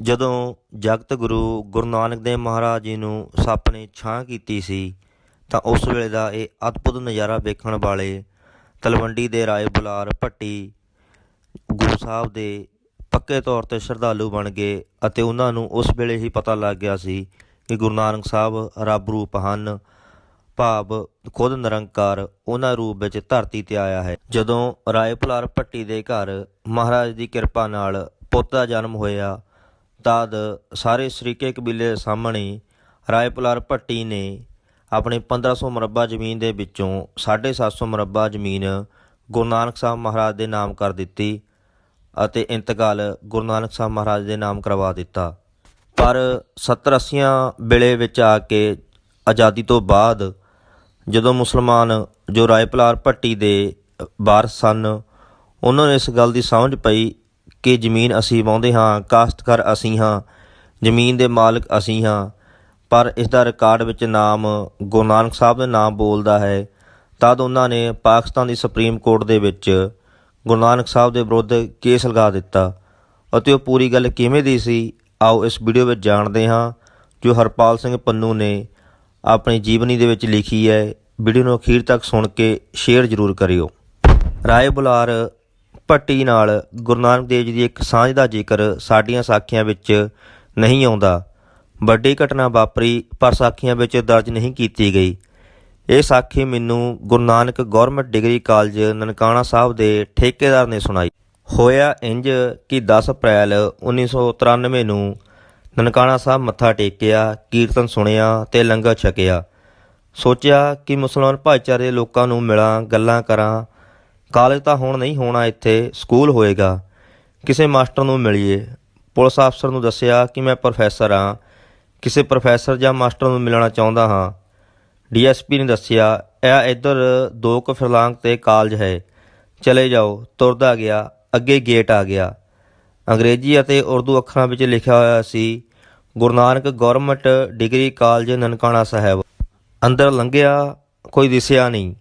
ਜਦੋਂ ਜਗਤ ਗੁਰੂ ਗੁਰੂ ਨਾਨਕ ਦੇਵ ਮਹਾਰਾਜ ਜੀ ਨੂੰ ਸੱਪ ਨੇ ਛਾਂ ਕੀਤੀ ਸੀ, ਤਾਂ ਉਸ ਵੇਲੇ ਦਾ ਇਹ ਅਦਭੁਤ ਨਜ਼ਾਰਾ ਵੇਖਣ ਵਾਲੇ ਤਲਵੰਡੀ ਦੇ ਰਾਏ ਬੁਲਾਰ ਭੱਟੀ ਗੁਰੂ ਸਾਹਿਬ ਦੇ ਪੱਕੇ ਤੌਰ ਤੇ ਸ਼ਰਧਾਲੂ ਬਣ ਗਏ ਅਤੇ ਉਹਨਾਂ ਨੂੰ ਉਸ ਵੇਲੇ ਹੀ ਪਤਾ ਲੱਗ ਗਿਆ ਸੀ ਕਿ ਗੁਰੂ ਨਾਨਕ ਸਾਹਿਬ ਰੱਬ ਰੂਪ ਹਨ, ਭਾਵ ਖੁਦ ਨਿਰੰਕਾਰ ਉਹਨਾਂ ਰੂਪ ਵਿੱਚ ਧਰਤੀ ਤੇ ਆਇਆ ਹੈ। ਜਦੋਂ ਰਾਏ ਬੁਲਾਰ ਭੱਟੀ ਦੇ ਘਰ ਮਹਾਰਾਜ ਦੀ ਕਿਰਪਾ ਨਾਲ ਪੁੱਤ ਦਾ ਜਨਮ ਹੋਇਆ ਤਦ ਸਾਰੇ ਸ਼ਰੀਕੇ ਕਬੀਲੇ ਸਾਹਮਣੇ ਰਾਏ ਬੁਲਾਰ ਭੱਟੀ ਨੇ ਆਪਣੇ 1500 ਮਰਬਾ ਜ਼ਮੀਨ ਦੇ ਵਿੱਚੋਂ 750 ਮਰਬਾ ਜ਼ਮੀਨ ਗੁਰੂ ਨਾਨਕ ਸਾਹਿਬ ਮਹਾਰਾਜ ਦੇ ਨਾਮ ਕਰ ਦਿੱਤੀ ਅਤੇ ਇੰਤਕਾਲ ਗੁਰੂ ਨਾਨਕ ਸਾਹਿਬ ਮਹਾਰਾਜ ਦੇ ਨਾਮ ਕਰਵਾ ਦਿੱਤਾ। ਪਰ 70 80 ਵੇਲੇ ਵਿੱਚ ਆ ਕੇ ਆਜ਼ਾਦੀ ਤੋਂ ਬਾਅਦ ਜਦੋਂ ਮੁਸਲਮਾਨ ਜੋ ਰਾਏਪਲਾਰ ਭੱਟੀ ਦੇ ਵਾਰਸ ਸਨ, ਉਹਨਾਂ ਨੂੰ ਇਸ ਗੱਲ ਦੀ ਸਮਝ ਪਈ ਕਿ ਜ਼ਮੀਨ ਅਸੀਂ ਵਾਹੁੰਦੇ ਹਾਂ, ਕਾਸ਼ਤਕਾਰ ਅਸੀਂ ਹਾਂ, ਜ਼ਮੀਨ ਦੇ ਮਾਲਕ ਅਸੀਂ ਹਾਂ। ਪਰ ਇਸ ਦਾ ਰਿਕਾਰਡ ਵਿੱਚ ਨਾਮ ਗੁਰੂ ਨਾਨਕ ਸਾਹਿਬ ਦੇ ਨਾਮ ਬੋਲਦਾ ਹੈ। ਤਦ ਉਹਨਾਂ ਨੇ ਪਾਕਿਸਤਾਨ ਦੀ ਸੁਪਰੀਮ ਕੋਰਟ ਦੇ ਵਿੱਚ ਗੁਰੂ ਨਾਨਕ ਸਾਹਿਬ ਦੇ ਵਿਰੁੱਧ ਕੇਸ ਲਗਾ ਦਿੱਤਾ ਅਤੇ ਉਹ ਪੂਰੀ ਗੱਲ ਕਿਵੇਂ ਦੀ ਸੀ, ਆਓ ਇਸ ਵੀਡੀਓ ਵਿੱਚ ਜਾਣਦੇ ਹਾਂ, ਜੋ ਹਰਪਾਲ ਸਿੰਘ ਪੰਨੂ ਨੇ ਆਪਣੀ ਜੀਵਨੀ ਦੇ ਵਿੱਚ ਲਿਖੀ ਹੈ। ਵੀਡੀਓ ਨੂੰ ਅਖੀਰ ਤੱਕ ਸੁਣ ਕੇ ਸ਼ੇਅਰ ਜ਼ਰੂਰ ਕਰਿਓ। ਰਾਏ ਬੁਲਾਰ ਭੱਟੀ ਨਾਲ ਗੁਰੂ ਨਾਨਕ ਦੇਵ ਜੀ ਦੀ ਇੱਕ ਸਾਂਝ ਦਾ ਜ਼ਿਕਰ ਸਾਡੀਆਂ ਸਾਖੀਆਂ ਵਿੱਚ ਨਹੀਂ ਆਉਂਦਾ। ਵੱਡੀ ਘਟਨਾ ਵਾਪਰੀ, ਪਰ ਸਾਖੀਆਂ ਵਿੱਚ ਦਰਜ ਨਹੀਂ ਕੀਤੀ ਗਈ। ਇਹ ਸਾਖੀ ਮੈਨੂੰ Guru Nanak government degree college Nankana Sahib ਦੇ ਠੇਕੇਦਾਰ ਨੇ ਸੁਣਾਈ। ਹੋਇਆ ਇੰਜ ਕਿ 10 ਅਪ੍ਰੈਲ 1993 ਨੂੰ ਨਨਕਾਣਾ ਸਾਹਿਬ ਮੱਥਾ ਟੇਕਿਆ, ਕੀਰਤਨ ਸੁਣਿਆ ਤੇ ਲੰਗਰ ਛਕਿਆ। ਸੋਚਿਆ ਕਿ ਮੁਸਲਮਾਨ ਭਾਈਚਾਰੇ ਦੇ ਲੋਕਾਂ ਨੂੰ ਮਿਲਾਂ, ਗੱਲਾਂ ਕਰਾਂ ਕਾਲਜ ਤਾਂ ਹੁਣ ਨਹੀਂ ਹੋਣਾ, ਇੱਥੇ ਸਕੂਲ ਹੋਏਗਾ। ਕਿਸੇ ਮਾਸਟਰ ਨੂੰ ਮਿਲੀਏ। ਪੁਲਿਸ ਅਫਸਰ ਨੂੰ ਦੱਸਿਆ ਕਿ ਮੈਂ ਪ੍ਰੋਫੈਸਰ ਹਾਂ। ਕਿਸੇ ਪ੍ਰੋਫੈਸਰ ਜਾਂ ਮਾਸਟਰ ਨੂੰ ਮਿਲਣਾ ਚਾਹੁੰਦਾ ਹਾਂ। ਡੀਐਸਪੀ ਨੇ ਦੱਸਿਆ, ਇਹ ਇੱਧਰ ਦੋ ਕੁ ਫਰਲਾਂਗ ਤੇ ਕਾਲਜ ਹੈ। ਚਲੇ ਜਾਓ। ਤੁਰਦਾ ਗਿਆ। ਅੱਗੇ ਗੇਟ ਆ ਗਿਆ। ਅੰਗਰੇਜ਼ੀ ਅਤੇ ਉਰਦੂ ਅੱਖਰਾਂ ਵਿੱਚ ਲਿਖਿਆ ਹੋਇਆ ਸੀ, Guru Nanak government degree college Nankana Sahib. ਅੰਦਰ ਲੰਘਿਆ, ਕੋਈ ਦਿਸਿਆ ਨਹੀਂ।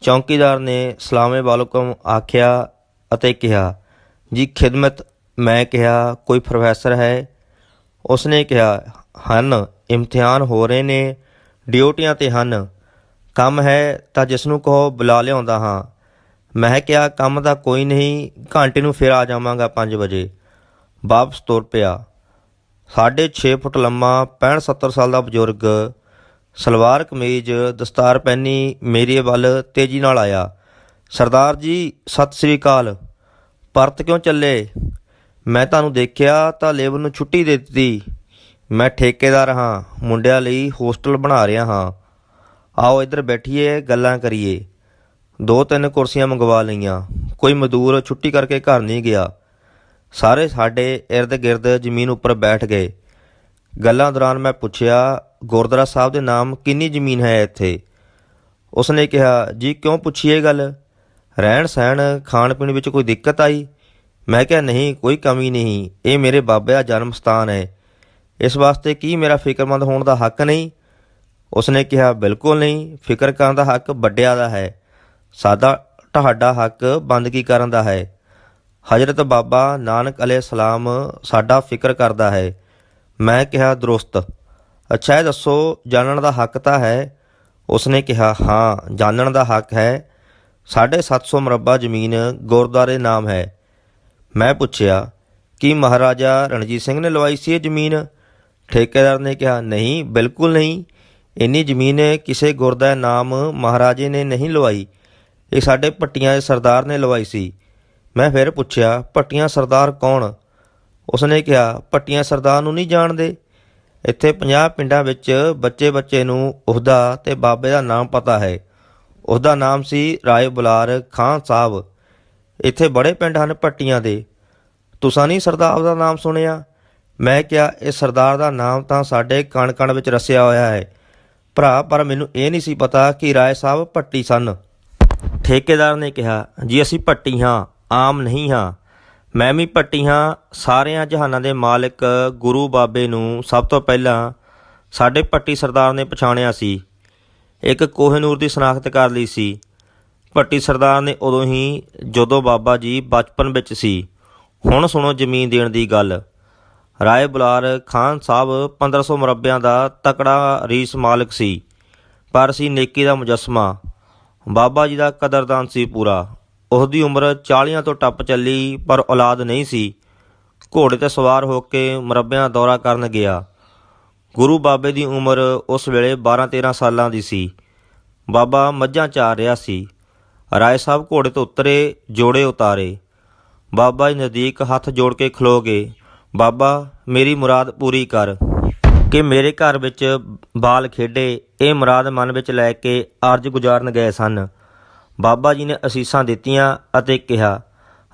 ਚੌਕੀਦਾਰ ਨੇ ਸਲਾਮੇ ਵਾਲਕਮ ਆਖਿਆ ਅਤੇ ਕਿਹਾ, ਜੀ, ਖਿਦਮਤ ਮੈਂ ਕਿਹਾ, ਕੋਈ ਪ੍ਰੋਫੈਸਰ ਹੈ? ਉਸਨੇ ਕਿਹਾ, ਹਨ, ਇਮਤਿਹਾਨ ਹੋ ਰਹੇ ਨੇ, ਡਿਊਟੀਆਂ ਤੇ ਹਨ। ਕੰਮ ਹੈ ਤਾਂ ਜਿਸ ਨੂੰ ਕਹੋ ਬੁਲਾ ਲਿਆਉਂਦਾ ਹਾਂ। ਮੈਂ ਕਿਹਾ, ਕੰਮ ਦਾ ਕੋਈ ਨਹੀਂ, ਘੰਟੇ ਨੂੰ ਫਿਰ ਆ ਜਾਵਾਂਗਾ 5 ਵਜੇ। ਵਾਪਸ ਤੁਰ ਪਿਆ। ਸਾਢੇ 6 ਫੁੱਟ ਲੰਮਾ 65 70 ਸਾਲ ਦਾ ਬਜ਼ੁਰਗ ਸਲਵਾਰ ਕਮੀਜ਼, ਦਸਤਾਰ ਪਹਿਨੀ ਮੇਰੇ ਵੱਲ ਤੇਜ਼ੀ ਨਾਲ ਆਇਆ। ਸਰਦਾਰ ਜੀ, ਸਤਿ ਸ੍ਰੀ ਅਕਾਲ। ਪਰਤ ਕਿਉਂ ਚੱਲੇ? ਮੈਂ ਤੁਹਾਨੂੰ ਦੇਖਿਆ ਤਾਂ ਲੇਬਰ ਨੂੰ ਛੁੱਟੀ ਦੇ ਦਿੱਤੀ। ਮੈਂ ਠੇਕੇਦਾਰ ਹਾਂ, ਮੁੰਡਿਆਂ ਲਈ ਹੋਸਟਲ ਬਣਾ ਰਿਹਾ ਹਾਂ। ਆਓ ਇੱਧਰ ਬੈਠੀਏ, ਗੱਲਾਂ ਕਰੀਏ। ਦੋ ਤਿੰਨ ਕੁਰਸੀਆਂ ਮੰਗਵਾ ਲਈਆਂ। ਕੋਈ ਮਜ਼ਦੂਰ ਛੁੱਟੀ ਕਰਕੇ ਘਰ ਨਹੀਂ ਗਿਆ। ਸਾਰੇ ਸਾਡੇ ird-gird ਜ਼ਮੀਨ ਉੱਪਰ ਬੈਠ ਗਏ। ਗੱਲਾਂ ਦੌਰਾਨ ਮੈਂ ਪੁੱਛਿਆ ਗੁਰਦੁਆਰਾ ਸਾਹਿਬ ਦੇ ਨਾਮ ਕਿੰਨੀ ਜ਼ਮੀਨ ਹੈ ਇੱਥੇ? ਉਸਨੇ ਕਿਹਾ, ਜੀ, ਕਿਉਂ ਪੁੱਛੀਏ ਗੱਲ? ਰਹਿਣ ਸਹਿਣ, ਖਾਣ ਪੀਣ ਵਿੱਚ ਕੋਈ ਦਿੱਕਤ ਆਈ? ਮੈਂ ਕਿਹਾ, ਨਹੀਂ, ਕੋਈ ਕਮੀ ਨਹੀਂ। ਇਹ ਮੇਰੇ ਬਾਬੇ ਦਾ ਜਨਮ ਸਥਾਨ ਹੈ। ਇਸ ਵਾਸਤੇ ਕੀ ਮੇਰਾ ਫਿਕਰਮੰਦ ਹੋਣ ਦਾ ਹੱਕ ਨਹੀਂ? ਉਸਨੇ ਕਿਹਾ, ਬਿਲਕੁਲ ਨਹੀਂ। ਫਿਕਰ ਕਰਨ ਦਾ ਹੱਕ ਵੱਡਿਆਂ ਦਾ ਹੈ। ਸਾਡਾ, ਤੁਹਾਡਾ ਹੱਕ ਬੰਦਗੀ ਕਰਨ ਦਾ ਹੈ। ਹਜ਼ਰਤ ਬਾਬਾ ਨਾਨਕ ਅਲੇ ਸਲਾਮ ਸਾਡਾ ਫਿਕਰ ਕਰਦਾ ਹੈ। ਮੈਂ ਕਿਹਾ, ਦਰੁਸਤ। ਅੱਛਾ ਇਹ ਦੱਸੋ, ਜਾਣਨ ਦਾ ਹੱਕ ਤਾਂ ਹੈ? ਉਸਨੇ ਕਿਹਾ, ਹਾਂ, ਜਾਣਨ ਦਾ ਹੱਕ ਹੈ। 750 ਮਰਬਾ ਜ਼ਮੀਨ ਗੁਰਦੁਆਰੇ ਨਾਮ ਹੈ। ਮੈਂ ਪੁੱਛਿਆ, ਕੀ ਮਹਾਰਾਜਾ ਰਣਜੀਤ ਸਿੰਘ ਨੇ ਲਵਾਈ ਸੀ ਇਹ ਜ਼ਮੀਨ? ਠੇਕੇਦਾਰ ਨੇ ਕਿਹਾ, ਨਹੀਂ, ਬਿਲਕੁਲ ਨਹੀਂ। ਇੰਨੀ ਜ਼ਮੀਨ ਕਿਸੇ ਗੁਰਦਾ ਨਾਮ ਮਹਾਰਾਜੇ ਨੇ ਨਹੀਂ ਲਵਾਈ। ਇਹ ਸਾਡੇ ਪੱਟੀਆਂ ਦੇ ਸਰਦਾਰ ਨੇ ਲਵਾਈ ਸੀ। ਮੈਂ ਫਿਰ ਪੁੱਛਿਆ ਪੱਟੀਆਂ ਸਰਦਾਰ ਕੌਣ? ਉਸਨੇ ਕਿਹਾ ਪੱਟੀਆਂ ਸਰਦਾਰ ਨੂੰ ਨਹੀਂ ਜਾਣਦੇ। ਇੱਥੇ 50 ਪਿੰਡਾਂ ਵਿੱਚ ਬੱਚੇ-ਬੱਚੇ ਨੂੰ ਉਹਦਾ ਤੇ ਬਾਬੇ ਦਾ ਨਾਮ ਪਤਾ ਹੈ। ਉਹਦਾ ਨਾਮ ਸੀ ਰਾਏ ਬੁਲਾਰ ਖਾਨ ਸਾਹਿਬ। ਇੱਥੇ ਬੜੇ ਪਿੰਡ ਹਨ ਪੱਟੀਆਂ ਦੇ। ਤੁਸਾਂ ਨਹੀਂ ਸਰਦਾਰ ਦਾ ਨਾਮ ਸੁਣਿਆ? ਮੈਂ ਕਿਹਾ, ਇਹ ਸਰਦਾਰ ਦਾ ਨਾਮ ਤਾਂ ਸਾਡੇ ਕਣ-ਕਣ ਵਿੱਚ ਰਸਿਆ ਹੋਇਆ ਹੈ। ਭਰਾ, ਪਰ ਮੈਨੂੰ ਇਹ ਨਹੀਂ ਸੀ ਪਤਾ ਕਿ ਰਾਏ ਸਾਹਿਬ ਪੱਟੀ ਸਨ। ਠੇਕੇਦਾਰ ਨੇ ਕਿਹਾ, ਜੀ, ਅਸੀਂ ਪੱਟੀ ਹਾਂ, ਆਮ ਨਹੀਂ ਹਾਂ। ਮੈਂ ਵੀ ਭੱਟੀ ਹਾਂ। ਸਾਰਿਆਂ ਜਹਾਨਾਂ ਦੇ ਮਾਲਕ ਗੁਰੂ ਬਾਬੇ ਨੂੰ ਸਭ ਤੋਂ ਪਹਿਲਾਂ ਸਾਡੇ ਭੱਟੀ ਸਰਦਾਰ ਨੇ ਪਛਾਣਿਆ ਸੀ। ਇੱਕ ਕੋਹਨੂਰ ਦੀ ਸ਼ਨਾਖਤ ਕਰ ਲਈ ਸੀ। ਭੱਟੀ ਸਰਦਾਰ ਨੇ ਉਦੋਂ ਹੀ ਜਦੋਂ ਬਾਬਾ ਜੀ ਬਚਪਨ ਵਿੱਚ ਸੀ। ਹੁਣ ਸੁਣੋ ਜ਼ਮੀਨ ਦੇਣ ਦੀ ਗੱਲ। ਰਾਏ ਬੁਲਾਰ ਖਾਨ ਸਾਹਿਬ 1500 ਮੁਰੱਬਿਆਂ ਦਾ ਤਕੜਾ ਰੀਸ ਮਾਲਕ ਸੀ। ਪਰ ਸੀ ਨੇਕੀ ਦਾ ਮੁਜਸਮਾ। ਬਾਬਾ ਜੀ ਦਾ ਕਦਰਦਾਨ ਸੀ ਪੂਰਾ। ਉਸ ਦੀ ਉਮਰ 40 ਤੋਂ ਟੱਪ ਚੱਲੀ, ਪਰ ਔਲਾਦ ਨਹੀਂ ਸੀ। ਘੋੜੇ ਤੇ ਸਵਾਰ ਹੋ ਕੇ ਮੁਰੱਬਿਆਂ ਦਾ ਦੌਰਾ ਕਰਨ ਗਿਆ। ਗੁਰੂ ਬਾਬੇ ਦੀ ਉਮਰ ਉਸ ਵੇਲੇ 12-13 ਸਾਲਾਂ ਦੀ ਸੀ। ਬਾਬਾ ਮੱਝਾਂ ਚਾਰ ਰਿਹਾ ਸੀ। ਰਾਏ ਸਾਹਿਬ ਘੋੜੇ ਤੋਂ ਉਤਰੇ, ਜੋੜੇ ਉਤਾਰੇ। ਬਾਬਾ ਜੀ ਨਜ਼ਦੀਕ ਹੱਥ ਜੋੜ ਕੇ ਖਲੋ ਗਏ। ਬਾਬਾ, ਮੇਰੀ ਮੁਰਾਦ ਪੂਰੀ ਕਰ। ਕਿ ਮੇਰੇ ਘਰ ਵਿੱਚ ਬਾਲ ਖੇਡੇ, ਇਹ ਮੁਰਾਦ ਮਨ ਵਿੱਚ ਲੈ ਕੇ ਅਰਜ ਗੁਜ਼ਾਰਨ ਗਏ ਸਨ। ਬਾਬਾ ਜੀ ਨੇ ਅਸੀਸਾਂ ਦਿੱਤੀਆਂ ਅਤੇ ਕਿਹਾ,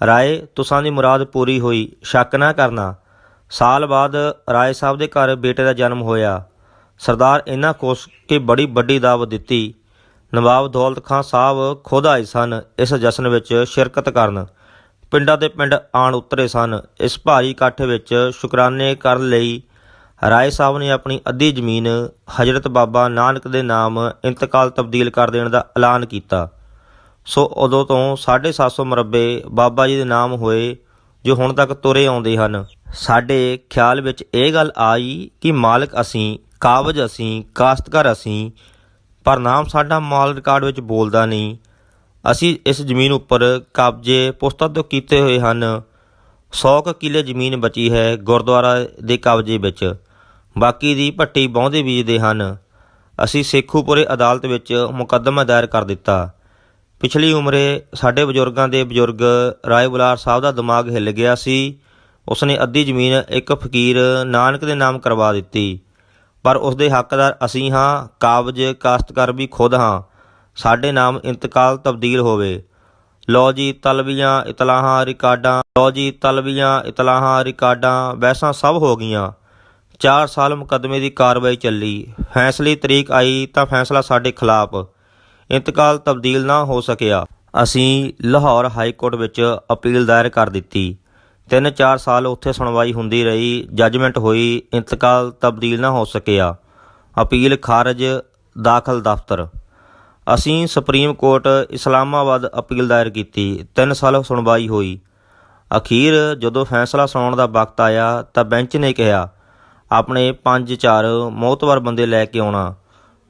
ਰਾਏ, ਤੁਸਾਂ ਦੀ ਮੁਰਾਦ ਪੂਰੀ ਹੋਈ, ਸ਼ੱਕ ਨਾ ਕਰਨਾ। ਸਾਲ ਬਾਅਦ ਰਾਏ ਸਾਹਿਬ ਦੇ ਘਰ ਬੇਟੇ ਦਾ ਜਨਮ ਹੋਇਆ। ਸਰਦਾਰ ਇਹਨਾਂ ਖੁਸ਼ ਕਿ ਬੜੀ ਵੱਡੀ ਦਾਵਤ ਦਿੱਤੀ। ਨਵਾਬ ਦੌਲਤ ਖਾਨ ਸਾਹਿਬ ਖੁਦ ਆਏ ਸਨ, ਇਸ ਜਸ਼ਨ ਵਿੱਚ ਸ਼ਿਰਕਤ ਕਰਨ। ਪਿੰਡਾਂ ਦੇ ਪਿੰਡ ਆਣ ਉਤਰੇ ਸਨ। ਇਸ ਭਾਰੀ ਇਕੱਠ ਵਿੱਚ ਸ਼ੁਕਰਾਨੇ ਕਰਨ ਲਈ ਰਾਏ ਸਾਹਿਬ ਨੇ ਆਪਣੀ ਅੱਧੀ ਜ਼ਮੀਨ ਹਜ਼ਰਤ ਬਾਬਾ ਨਾਨਕ ਦੇ ਨਾਮ ਇੰਤਕਾਲ ਤਬਦੀਲ ਕਰ ਦੇਣ ਦਾ ਐਲਾਨ ਕੀਤਾ। ਸੋ ਉਦੋਂ ਤੋਂ 750 ਮੁਰੱਬੇ ਬਾਬਾ ਜੀ ਦੇ ਨਾਮ ਹੋਏ, ਜੋ ਹੁਣ ਤੱਕ ਤੁਰੇ ਆਉਂਦੇ ਹਨ। ਸਾਡੇ ਖਿਆਲ ਵਿੱਚ ਇਹ ਗੱਲ ਆਈ ਕਿ ਮਾਲਕ ਅਸੀਂ ਕਾਬਜ ਅਸੀਂ, ਕਾਸ਼ਤਕਾਰ ਅਸੀਂ, ਪਰ ਨਾਮ ਸਾਡਾ ਮਾਲ ਰਿਕਾਰਡ ਵਿੱਚ ਬੋਲਦਾ ਨਹੀਂ। ਅਸੀਂ ਇਸ ਜ਼ਮੀਨ ਉੱਪਰ ਕਬਜ਼ੇ ਪੁਸਤਕ ਤੋਂ ਕੀਤੇ ਹੋਏ ਹਨ। 100 ਕੁ ਕਿੱਲੇ ਜ਼ਮੀਨ ਬਚੀ ਹੈ ਗੁਰਦੁਆਰਾ ਦੇ ਕਬਜ਼ੇ ਵਿੱਚ। ਬਾਕੀ ਦੀ ਭੱਟੀ ਬਹੁੰਦੇ ਬੀਜਦੇ ਹਨ। ਅਸੀਂ ਸੇਖੂਪੁਰੇ ਅਦਾਲਤ ਵਿੱਚ ਮੁਕੱਦਮਾ ਦਾਇਰ ਕਰ ਦਿੱਤਾ। ਪਿਛਲੀ ਉਮਰੇ ਸਾਡੇ ਬਜ਼ੁਰਗਾਂ ਦੇ ਬਜ਼ੁਰਗ ਰਾਏ ਬੁਲਾਰ ਸਾਹਿਬ ਦਾ ਦਿਮਾਗ ਹਿੱਲ ਗਿਆ ਸੀ। ਉਸਨੇ ਅੱਧੀ ਜ਼ਮੀਨ ਇੱਕ ਫਕੀਰ ਨਾਨਕ ਦੇ ਨਾਮ ਕਰਵਾ ਦਿੱਤੀ। ਪਰ ਉਸ ਦੇ ਹੱਕਦਾਰ ਅਸੀਂ ਹਾਂ, ਕਾਬਜ ਕਾਸ਼ਤਕਾਰ ਵੀ ਖੁਦ ਹਾਂ। ਸਾਡੇ ਨਾਮ ਇੰਤਕਾਲ ਤਬਦੀਲ ਹੋਵੇ। ਲਓ ਜੀ ਤਲਵੀਆਂ, ਇਤਲਾਹਾਂ, ਰਿਕਾਰਡਾਂ, ਲਓ ਜੀ ਤਲਵੀਆਂ, ਇਤਲਾਹਾਂ, ਰਿਕਾਰਡਾਂ, ਵੈਸਾ ਸਭ ਹੋ ਗਈਆਂ। 4 ਸਾਲ ਮੁਕੱਦਮੇ ਦੀ ਕਾਰਵਾਈ ਚੱਲੀ। ਫੈਸਲੇ ਤਰੀਕ ਆਈ ਤਾਂ ਫੈਸਲਾ ਸਾਡੇ ਖਿਲਾਫ। ਇੰਤਕਾਲ ਤਬਦੀਲ ਨਾ ਹੋ ਸਕਿਆ। ਅਸੀਂ ਲਾਹੌਰ ਹਾਈ ਕੋਰਟ ਵਿੱਚ ਅਪੀਲ ਦਾਇਰ ਕਰ ਦਿੱਤੀ। ਤਿੰਨ ਚਾਰ ਸਾਲ ਉੱਥੇ ਸੁਣਵਾਈ ਹੁੰਦੀ ਰਹੀ, ਜੱਜਮੈਂਟ ਹੋਈ, ਇੰਤਕਾਲ ਤਬਦੀਲ ਨਾ ਹੋ ਸਕਿਆ। ਅਪੀਲ ਖਾਰਜ, ਦਾਖਲ ਦਫ਼ਤਰ। ਅਸੀਂ ਸੁਪਰੀਮ ਕੋਰਟ ਇਸਲਾਮਾਬਾਦ ਅਪੀਲ ਦਾਇਰ ਕੀਤੀ। 3 ਸਾਲ ਸੁਣਵਾਈ ਹੋਈ। ਅਖੀਰ ਜਦੋਂ ਫੈਸਲਾ ਸੁਣਾਉਣ ਦਾ ਵਕਤ ਆਇਆ ਤਾਂ ਬੈਂਚ ਨੇ ਕਿਹਾ, ਆਪਣੇ 5-4 ਮੌਤਵਰ ਬੰਦੇ ਲੈ ਕੇ ਆਉਣਾ।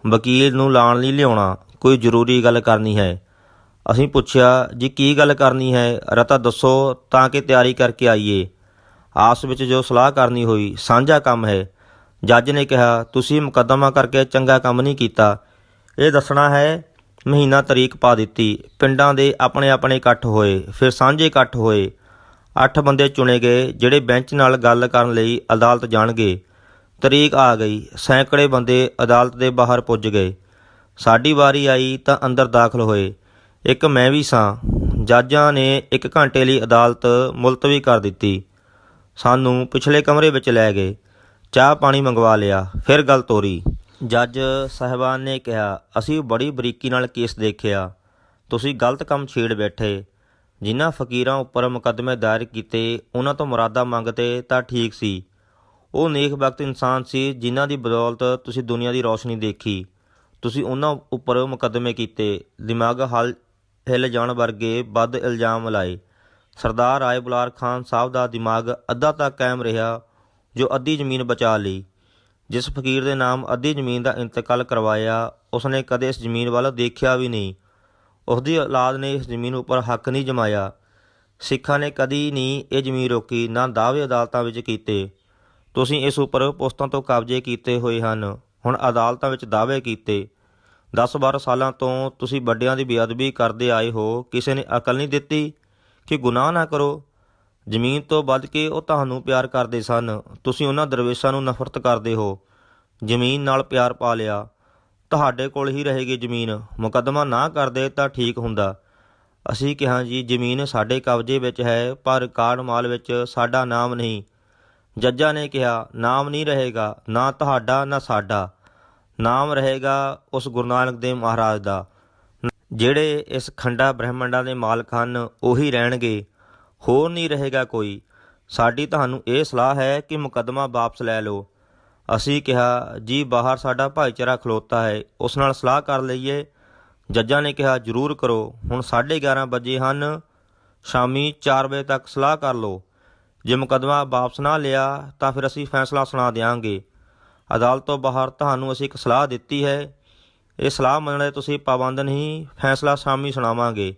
ਵਕੀਲ ਨੂੰ ਲਾਣ ਲਈ ਲਿਆਉਣਾ। ਕੋਈ ਜ਼ਰੂਰੀ ਗੱਲ ਕਰਨੀ ਹੈ। ਅਸੀਂ ਪੁੱਛਿਆ, ਜੀ ਕੀ ਗੱਲ ਕਰਨੀ ਹੈ? ਰਤਾ ਦੱਸੋ ਤਾਂ ਕਿ ਤਿਆਰੀ ਕਰਕੇ ਆਈਏ। ਆਪਸ ਵਿੱਚ ਜੋ ਸਲਾਹ ਕਰਨੀ ਹੋਈ, ਸਾਂਝਾ ਕੰਮ ਹੈ। ਜੱਜ ਨੇ ਕਿਹਾ, ਤੁਸੀਂ ਮੁਕੱਦਮਾ ਕਰਕੇ ਚੰਗਾ ਕੰਮ ਨਹੀਂ ਕੀਤਾ। ਇਹ ਦੱਸਣਾ ਹੈ, ਮਹੀਨਾ ਤਰੀਕ ਪਾ ਦਿੱਤੀ। ਪਿੰਡਾਂ ਦੇ ਆਪਣੇ ਆਪਣੇ ਇਕੱਠ ਹੋਏ, ਫਿਰ ਸਾਂਝੇ ਇਕੱਠ ਹੋਏ। ਅੱਠ ਬੰਦੇ ਚੁਣੇ ਗਏ, ਜਿਹੜੇ ਬੈਂਚ ਨਾਲ ਗੱਲ ਕਰਨ ਲਈ ਅਦਾਲਤ ਜਾਣਗੇ। ਤਰੀਕ ਆ ਗਈ, ਸੈਂਕੜੇ ਬੰਦੇ ਅਦਾਲਤ ਦੇ ਬਾਹਰ ਪੁੱਜ ਗਏ। ਸਾਡੀ ਵਾਰੀ ਆਈ ਤਾਂ ਅੰਦਰ ਦਾਖਲ ਹੋਏ। ਇੱਕ ਮੈਂ ਵੀ ਸਾਂ। ਜੱਜਾਂ ਨੇ ਇੱਕ ਘੰਟੇ ਲਈ ਅਦਾਲਤ ਮੁਲਤਵੀ ਕਰ ਦਿੱਤੀ। ਸਾਨੂੰ ਪਿਛਲੇ ਕਮਰੇ ਵਿੱਚ ਲੈ ਗਏ। ਚਾਹ ਪਾਣੀ ਮੰਗਵਾ ਲਿਆ, ਫਿਰ ਗੱਲ ਤੋਰੀ। ਜੱਜ ਸਾਹਿਬਾਨ ਨੇ ਕਿਹਾ, ਅਸੀਂ ਬੜੀ ਬਰੀਕੀ ਨਾਲ ਕੇਸ ਦੇਖਿਆ। ਤੁਸੀਂ ਗਲਤ ਕੰਮ ਛੇੜ ਬੈਠੇ। ਜਿਨ੍ਹਾਂ ਫਕੀਰਾਂ ਉੱਪਰ ਮੁਕੱਦਮੇ ਦਾਇਰ ਕੀਤੇ, ਉਹਨਾਂ ਤੋਂ ਮੁਰਾਦਾ ਮੰਗਤੇ ਤਾਂ ਠੀਕ ਸੀ। ਉਹ ਨੇਕ ਵਕਤ ਇਨਸਾਨ ਸੀ, ਜਿਨ੍ਹਾਂ ਦੀ ਬਦੌਲਤ ਤੁਸੀਂ ਦੁਨੀਆ ਦੀ ਰੌਸ਼ਨੀ ਦੇਖੀ। ਤੁਸੀਂ ਉਹਨਾਂ ਉੱਪਰ ਮੁਕੱਦਮੇ ਕੀਤੇ। ਦਿਮਾਗ ਹਲ, ਹਿੱਲ ਜਾਣ ਵਰਗੇ ਵੱਧ ਇਲਜ਼ਾਮ ਲਾਏ। ਸਰਦਾਰ ਰਾਏ ਬੁਲਾਰ ਖਾਨ ਸਾਹਿਬ ਦਾ ਦਿਮਾਗ ਅੱਧਾ ਤੱਕ ਕਾਇਮ ਰਿਹਾ, ਜੋ ਅੱਧੀ ਜ਼ਮੀਨ ਬਚਾ ਲਈ। ਜਿਸ ਫਕੀਰ ਦੇ ਨਾਮ ਅੱਧੀ ਜ਼ਮੀਨ ਦਾ ਇੰਤਕਾਲ ਕਰਵਾਇਆ, ਉਸਨੇ ਕਦੇ ਇਸ ਜ਼ਮੀਨ ਵੱਲ ਦੇਖਿਆ ਵੀ ਨਹੀਂ। ਉਸਦੀ ਔਲਾਦ ਨੇ ਇਸ ਜ਼ਮੀਨ ਉੱਪਰ ਹੱਕ ਨਹੀਂ ਜਮਾਇਆ। ਸਿੱਖਾਂ ਨੇ ਕਦੀ ਨਹੀਂ ਇਹ ਜ਼ਮੀਨ ਰੋਕੀ, ਨਾ ਦਾਅਵੇ ਅਦਾਲਤਾਂ ਵਿੱਚ ਕੀਤੇ। ਤੁਸੀਂ ਇਸ ਉੱਪਰ ਪੁਸਤਾਂ ਤੋਂ ਕਬਜ਼ੇ ਕੀਤੇ ਹੋਏ ਹਨ। ਹੁਣ ਅਦਾਲਤਾਂ ਵਿੱਚ ਦਾਅਵੇ ਕੀਤੇ। 10-12 ਸਾਲਾਂ ਤੋਂ ਤੁਸੀਂ ਵੱਡਿਆਂ ਦੀ ਬੇਅਦਬੀ ਕਰਦੇ ਆਏ ਹੋ, ਕਿਸੇ ਨੇ ਅਕਲ ਨਹੀਂ ਦਿੱਤੀ ਕਿ ਗੁਨਾਹ ਨਾ ਕਰੋ। ਜ਼ਮੀਨ ਤੋਂ ਵੱਧ ਕੇ ਉਹ ਤੁਹਾਨੂੰ ਪਿਆਰ ਕਰਦੇ ਸਨ। ਤੁਸੀਂ ਉਹਨਾਂ ਦਰਵੇਸ਼ਾਂ ਨੂੰ ਨਫ਼ਰਤ ਕਰਦੇ ਹੋ। ਜ਼ਮੀਨ ਨਾਲ ਪਿਆਰ ਪਾ ਲਿਆ। ਤੁਹਾਡੇ ਕੋਲ ਹੀ ਰਹੇਗੀ ਜ਼ਮੀਨ। ਮੁਕੱਦਮਾ ਨਾ ਕਰਦੇ ਤਾਂ ਠੀਕ ਹੁੰਦਾ। ਅਸੀਂ ਕਿਹਾ, ਜੀ, ਜ਼ਮੀਨ ਸਾਡੇ ਕਬਜ਼ੇ ਵਿੱਚ ਹੈ, ਪਰ ਕਾਰਡ ਮਾਲ ਵਿੱਚ ਸਾਡਾ ਨਾਮ ਨਹੀਂ। ਜੱਜਾਂ ਨੇ ਕਿਹਾ, ਨਾਮ ਨਹੀਂ ਰਹੇਗਾ, ਨਾ ਤੁਹਾਡਾ, ਨਾ ਸਾਡਾ। ਨਾਮ ਰਹੇਗਾ ਉਸ ਗੁਰੂ ਨਾਨਕ ਦੇਵ ਮਹਾਰਾਜ ਦਾ। ਜਿਹੜੇ ਇਸ ਖੰਡਾ ਬ੍ਰਹਿਮੰਡਾਂ ਦੇ ਮਾਲਕ ਹਨ, ਉਹੀ ਰਹਿਣਗੇ। ਹੋਰ ਨਹੀਂ ਰਹੇਗਾ ਕੋਈ। ਸਾਡੀ ਤੁਹਾਨੂੰ ਇਹ ਸਲਾਹ ਹੈ ਕਿ ਮੁਕੱਦਮਾ ਵਾਪਸ ਲੈ ਲਓ। ਅਸੀਂ ਕਿਹਾ, ਜੀ, ਬਾਹਰ ਸਾਡਾ ਭਾਈਚਾਰਾ ਖਲੋਤਾ ਹੈ। ਉਸ ਨਾਲ ਸਲਾਹ ਕਰ ਲਈਏ। ਜੱਜਾਂ ਨੇ ਕਿਹਾ, ਜ਼ਰੂਰ ਕਰੋ। ਹੁਣ 11:30 ਵਜੇ ਹਨ। ਸ਼ਾਮੀ 4 ਵਜੇ ਤੱਕ ਸਲਾਹ ਕਰ ਲਓ। ਜੇ ਮੁਕੱਦਮਾ ਵਾਪਸ ਨਾ ਲਿਆ, ਤਾਂ ਫਿਰ ਅਸੀਂ ਫੈਸਲਾ ਸੁਣਾ ਦਿਆਂਗੇ। ਅਦਾਲਤ ਤੋਂ ਬਾਹਰ ਤੁਹਾਨੂੰ ਅਸੀਂ ਇੱਕ ਸਲਾਹ ਦਿੱਤੀ ਹੈ। ਇਹ ਸਲਾਹ ਮੰਨਣ ਦੇ ਤੁਸੀਂ ਪਾਬੰਦ ਨਹੀਂ, ਫੈਸਲਾ ਸ਼ਾਮੀ ਸੁਣਾਵਾਂਗੇ।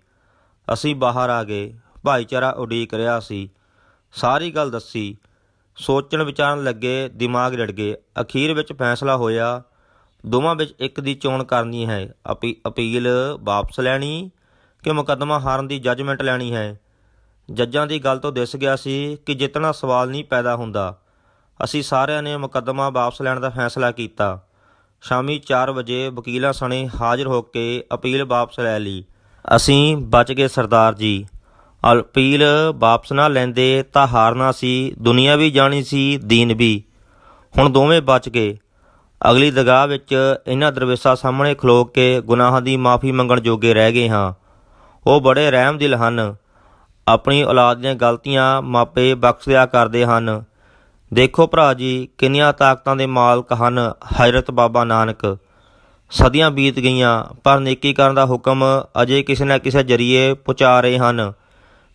ਅਸੀਂ ਬਾਹਰ ਆ ਗਏ, ਭਾਈਚਾਰਾ ਉਡੀਕ ਰਿਹਾ ਸੀ। ਸਾਰੀ ਗੱਲ ਦੱਸੀ। ਸੋਚਣ ਵਿਚਾਰਨ ਲੱਗੇ, ਦਿਮਾਗ ਲੜ ਗਏ। ਅਖੀਰ ਵਿੱਚ ਫੈਸਲਾ ਹੋਇਆ, ਦੋਵਾਂ ਵਿੱਚ ਇੱਕ ਦੀ ਚੋਣ ਕਰਨੀ ਹੈ। ਅਪੀ, ਅਪੀਲ ਵਾਪਸ ਲੈਣੀ ਕਿ ਮੁਕੱਦਮਾ ਹਾਰਨ ਦੀ ਜੱਜਮੈਂਟ ਲੈਣੀ ਹੈ? ਜੱਜਾਂ ਦੀ ਗੱਲ ਤੋਂ ਦਿਸ ਗਿਆ ਸੀ ਕਿ ਜਿੱਤਣਾ ਸਵਾਲ ਨਹੀਂ ਪੈਦਾ ਹੁੰਦਾ ਅਸੀਂ ਸਾਰਿਆਂ ਨੇ ਮੁਕੱਦਮਾ ਵਾਪਸ ਲੈਣ ਦਾ ਫੈਸਲਾ ਕੀਤਾ। ਸ਼ਾਮੀ 4 ਵਜੇ ਵਕੀਲਾਂ ਸਣੇ ਹਾਜ਼ਰ ਹੋ ਕੇ ਅਪੀਲ ਵਾਪਸ ਲੈ ਲਈ। ਅਸੀਂ ਬਚ ਗਏ ਸਰਦਾਰ ਜੀ। ਅਪੀਲ ਵਾਪਸ ਨਾ ਲੈਂਦੇ ਤਾਂ ਹਾਰਨਾ ਸੀ, ਦੁਨੀਆ ਵੀ ਜਾਣੀ ਸੀ, ਦੀਨ ਵੀ। ਹੁਣ ਦੋਵੇਂ ਬਚ ਗਏ। ਅਗਲੀ ਦਗਾਹ ਵਿੱਚ ਇਹਨਾਂ ਦਰਵੇਸ਼ਾਂ ਸਾਹਮਣੇ ਖਲੋ ਕੇ ਗੁਨਾਹਾਂ ਦੀ ਮਾਫੀ ਮੰਗਣ ਜੋਗੇ ਰਹਿ ਗਏ ਹਾਂ। ਉਹ ਬੜੇ ਰਹਿਮਦਿਲ ਹਨ। ਆਪਣੀ ਔਲਾਦ ਦੀਆਂ ਗਲਤੀਆਂ ਮਾਪੇ ਬਖਸ਼ਿਆ ਕਰਦੇ ਹਨ। ਦੇਖੋ ਭਰਾ ਜੀ, ਕਿੰਨੀਆਂ ਤਾਕਤਾਂ ਦੇ ਮਾਲਕ ਹਨ ਹਜ਼ਰਤ ਬਾਬਾ ਨਾਨਕ। ਸਦੀਆਂ ਬੀਤ ਗਈਆਂ, ਪਰ ਨੇਕੀ ਕਰਨ ਦਾ ਹੁਕਮ ਅਜੇ ਕਿਸੇ ਨਾ ਕਿਸੇ ਜਰੀਏ ਪਹੁੰਚਾ ਰਹੇ ਹਨ।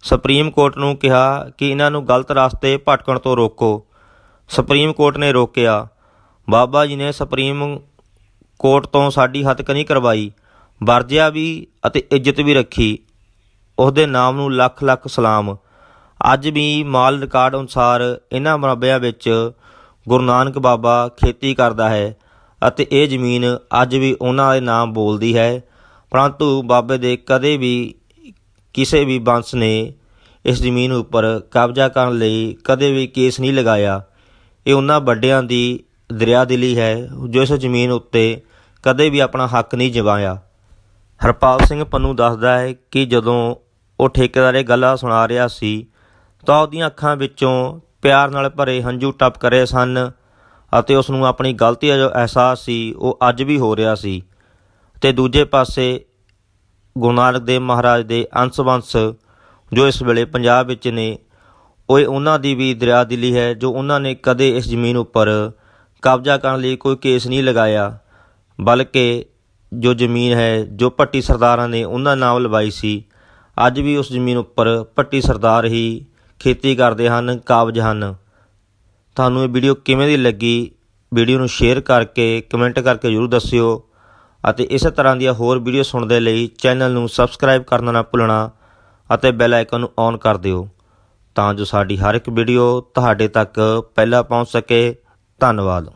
ਸੁਪਰੀਮ ਕੋਰਟ ਨੂੰ ਕਿਹਾ ਕਿ ਇਹਨਾਂ ਨੂੰ ਗਲਤ ਰਸਤੇ ਭਟਕਣ ਤੋਂ ਰੋਕੋ। ਸੁਪਰੀਮ ਕੋਰਟ ਨੇ ਰੋਕਿਆ। ਬਾਬਾ ਜੀ ਨੇ ਸੁਪਰੀਮ ਕੋਰਟ ਤੋਂ ਸਾਡੀ ਹੱਤਕ ਕਰਵਾਈ। ਵਰਜਿਆ ਵੀ ਅਤੇ ਇੱਜ਼ਤ ਵੀ ਰੱਖੀ। ਉਹਦੇ ਨਾਮ ਨੂੰ ਲੱਖ ਲੱਖ ਸਲਾਮ। ਅੱਜ ਵੀ ਮਾਲ ਰਿਕਾਰਡ ਅਨੁਸਾਰ ਇਹਨਾਂ ਮਰਬਿਆਂ ਵਿੱਚ ਗੁਰੂ ਨਾਨਕ ਬਾਬਾ ਖੇਤੀ ਕਰਦਾ ਹੈ ਅਤੇ ਇਹ ਜ਼ਮੀਨ ਅੱਜ ਵੀ ਉਹਨਾਂ ਦੇ ਨਾਮ ਬੋਲਦੀ ਹੈ। ਪਰੰਤੂ ਬਾਬੇ ਦੇ ਕਦੇ ਵੀ ਕਿਸੇ ਵੀ ਬੰਸ ਨੇ ਇਸ ਜ਼ਮੀਨ ਉੱਪਰ ਕਬਜ਼ਾ ਕਰਨ ਲਈ ਕਦੇ ਵੀ ਕੇਸ ਨਹੀਂ ਲਗਾਇਆ। ਇਹ ਉਹਨਾਂ ਵੱਡਿਆਂ ਦੀ ਦਰਿਆਦਿਲੀ ਹੈ ਜੋ ਇਸ ਜ਼ਮੀਨ ਉੱਤੇ ਕਦੇ ਵੀ ਆਪਣਾ ਹੱਕ ਨਹੀਂ ਜਵਾਇਆ ਹਰਪਾਲ ਸਿੰਘ ਪੰਨੂ ਦੱਸਦਾ ਹੈ ਕਿ ਜਦੋਂ ਉਹ ਠੇਕੇਦਾਰ ਇਹ ਗੱਲਾਂ ਸੁਣਾ ਰਿਹਾ ਸੀ ਤਾਂ ਉਹਦੀਆਂ ਅੱਖਾਂ ਵਿੱਚੋਂ ਪਿਆਰ ਨਾਲ ਭਰੇ ਹੰਝੂ ਟੱਪ ਰਹੇ ਸਨ ਅਤੇ ਉਸ ਨੂੰ ਆਪਣੀ ਗਲਤੀ ਦਾ ਜੋ ਅਹਿਸਾਸ ਸੀ, ਉਹ ਅੱਜ ਵੀ ਹੋ ਰਿਹਾ ਸੀ। ਤੇ ਦੂਜੇ ਪਾਸੇ ਗੁਰੂ ਨਾਨਕ ਦੇਵ ਮਹਾਰਾਜ ਦੇ ਅੰਸ਼-ਵੰਸ਼ ਜੋ ਇਸ ਵੇਲੇ ਪੰਜਾਬ ਵਿੱਚ ਨੇ ਉਹ ਉਹਨਾਂ ਦੀ ਵੀ ਦਰਿਆ ਦਰਿਆਦਿਲੀ ਹੈ ਜੋ ਉਹਨਾਂ ਨੇ ਕਦੇ ਇਸ ਜ਼ਮੀਨ ਉੱਪਰ ਕਬਜ਼ਾ ਕਰਨ ਲਈ ਕੋਈ ਕੇਸ ਨਹੀਂ ਲਗਾਇਆ, ਬਲਕਿ ਜੋ ਜ਼ਮੀਨ ਹੈ, ਜੋ ਪੱਟੀ ਸਰਦਾਰਾਂ ਨੇ ਉਹਨਾਂ ਨਾਮ ਲਵਾਈ ਸੀ, ਅੱਜ ਵੀ ਉਸ ਜ਼ਮੀਨ ਉੱਪਰ ਪੱਟੀ ਸਰਦਾਰ ਹੀ ਖੇਤੀ ਕਰਦੇ ਹਨ, ਕਾਬਜ ਹਨ। ਤੁਹਾਨੂੰ ਇਹ ਵੀਡੀਓ ਕਿਵੇਂ ਦੀ ਲੱਗੀ, ਵੀਡੀਓ ਨੂੰ ਸ਼ੇਅਰ ਕਰਕੇ, ਕਮੈਂਟ ਕਰਕੇ ਜ਼ਰੂਰ ਦੱਸਿਓ। ਅਤੇ ਇਸੇ ਤਰ੍ਹਾਂ ਦੀਆਂ ਹੋਰ ਵੀਡੀਓ ਸੁਣਨ ਦੇ ਲਈ ਚੈਨਲ ਨੂੰ ਸਬਸਕ੍ਰਾਈਬ ਕਰਨਾ ਨਾ ਭੁੱਲਣਾ ਅਤੇ ਬੈਲ ਆਈਕਨ ਨੂੰ ਔਨ ਕਰ ਦਿਓ। ਤਾਂ ਜੋ ਸਾਡੀ ਹਰ ਇੱਕ ਵੀਡੀਓ ਤੁਹਾਡੇ ਤੱਕ ਪਹਿਲਾਂ ਪਹੁੰਚ ਸਕੇ। ਧੰਨਵਾਦ।